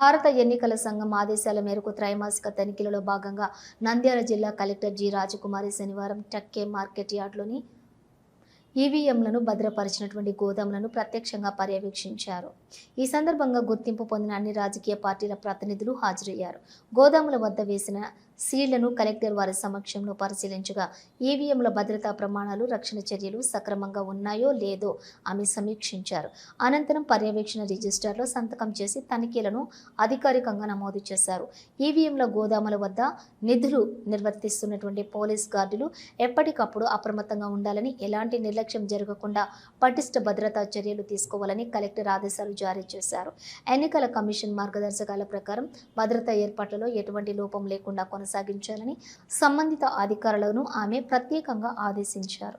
భారత ఎన్నికల సంఘం ఆదేశాల మేరకు త్రైమాసిక తనిఖీలలో భాగంగా నంద్యాల జిల్లా కలెక్టర్ జి రాజకుమారి శనివారం టక్కే మార్కెట్ యార్డ్లోని ఈవీఎంలను భద్రపరిచినటువంటి గోదాములను ప్రత్యక్షంగా పర్యవేక్షించారు. ఈ సందర్భంగా గుర్తింపు పొందిన అన్ని రాజకీయ పార్టీల ప్రతినిధులు హాజరయ్యారు. గోదాముల వద్ద వేసిన సీళ్ళను కలెక్టర్ వారి సమక్షంలో పరిశీలించగా ఈవీఎంల భద్రతా ప్రమాణాలు రక్షణ చర్యలు సక్రమంగా ఉన్నాయో లేదో ఆమె సమీక్షించారు. అనంతరం పర్యవేక్షణ రిజిస్టర్లో సంతకం చేసి తనిఖీలను అధికారికంగా నమోదు చేశారు. ఈవీఎంల గోదాముల వద్ద నిధులు నిర్వర్తిస్తున్నటువంటి పోలీస్ గార్డులు ఎప్పటికప్పుడు అప్రమత్తంగా ఉండాలని ఎలాంటి నిర్లక్ష్యం జరగకుండా పటిష్ట భద్రతా చర్యలు తీసుకోవాలని కలెక్టర్ ఆదేశాలు జారీ చేశారు. ఎన్నికల కమిషన్ మార్గదర్శకాల ప్రకారం భద్రతా ఏర్పాట్లలో ఎటువంటి లోపం లేకుండా కొనసాగించాలని సంబంధిత అధికారులను ఆమె ప్రత్యేకంగా ఆదేశించారు.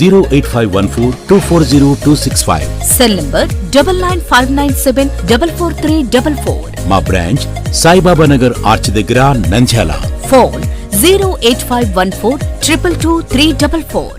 zero eight five one four two four zero two six five cell number double nine five nine seven double four three double four. మా బ్రాంచ్ సాయిబాబా నగర్ ఆర్చ్ దగ్గర Nandyal. Phone zero eight five one four triple two three double four.